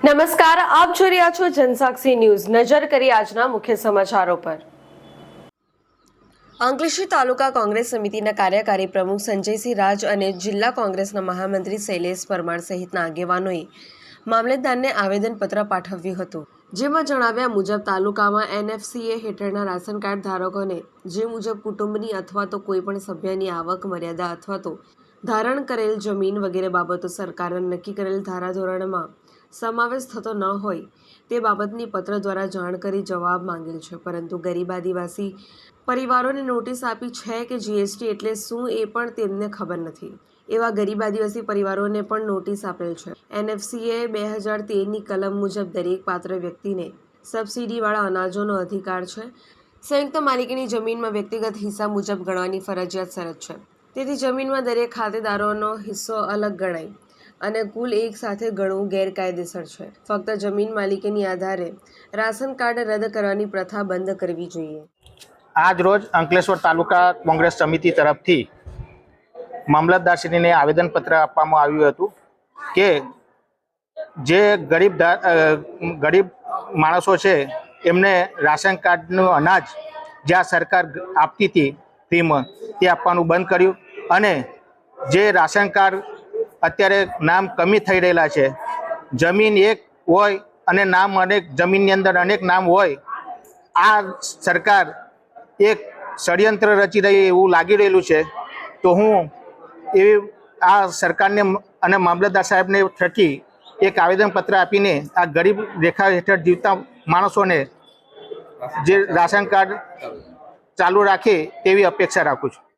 નમસ્કાર, આપ જોઈ રહ્યા છો જનસાક્ષી ન્યૂઝ. નજર કરી આજના મુખ્ય સમાચારો પર. અંકલેશ્વર તાલુકા કોંગ્રેસ સમિતિના કાર્યકારી પ્રમુખ સંજયસિંહ રાજ અને જિલ્લા કોંગ્રેસના મહામંત્રી શૈલેષ પરમાર સહિતના આગેવાનોએ મામલતદારને આવેદનપત્ર પાઠવ્યું હતું. જેમાં જણાવ્યા મુજબ, તાલુકામાં એનએફસીએ હેઠળના રાશન કાર્ડ ધારકોને જે મુજબ કુટુંબની અથવા તો કોઈપણ સભ્યની આવક, મર્યાદા અથવા તો ધારણ કરેલ જમીન વગેરે બાબતો સરકારે નક્કી કરેલ ધારાધોરણમાં સમાવેશ થતો ન હોય તે બાબતની પત્ર દ્વારા જાણ કરી જવાબ માંગેલ છે. પરંતુ ગરીબ આદિવાસી પરિવારોને નોટિસ આપી છે કે જીએસટી એટલે શું એ પણ તેમને ખબર નથી. એવા ગરીબ આદિવાસી પરિવારોને પણ નોટિસ આપેલ છે. એનએફસીએ બે હજાર તેરની કલમ મુજબ દરેક પાત્ર વ્યક્તિને સબસિડીવાળા અનાજોનો અધિકાર છે. સંયુક્ત માલિકીની જમીનમાં વ્યક્તિગત હિસ્સા મુજબ ગણવાની ફરજિયાત શરત છે. તેથી જમીનમાં દરેક ખાતેદારોનો હિસ્સો અલગ ગણાય અને કુલ એક સાથે ગણવું ગેરકાયદેસર છે. ફક્ત જમીન માલિકીની આધારે રાશન કાર્ડ રદ કરવાની પ્રથા બંધ કરવી જોઈએ. આજ રોજ અંકલેશ્વર તાલુકા કોંગ્રેસ સમિતિ તરફથી મામલતદારશ્રીને આવેદનપત્ર આપવામાં આવ્યું હતું કે જે ગરીબ ગરીબ માણસો છે, એમને રાશન કાર્ડનું અનાજ જ્યાં સરકાર આપતી હતી ફ્રીમાં તે આપવાનું બંધ કર્યું. અને જે રાશન કાર્ડ અત્યારે નામ કમી થઈ રહેલા છે, જમીન એક હોય અને નામ અનેક જમીનની અંદર અનેક નામ હોય, આ સરકાર એક ષડયંત્ર રચી રહી એવું લાગી રહેલું છે. તો હું એવી આ સરકારને અને મામલતદાર સાહેબને થકી એક આવેદનપત્ર આપીને આ ગરીબ રેખા હેઠળ જીવતા માણસોને જે રાશન કાર્ડ ચાલુ રાખે તેવી અપેક્ષા રાખું છું.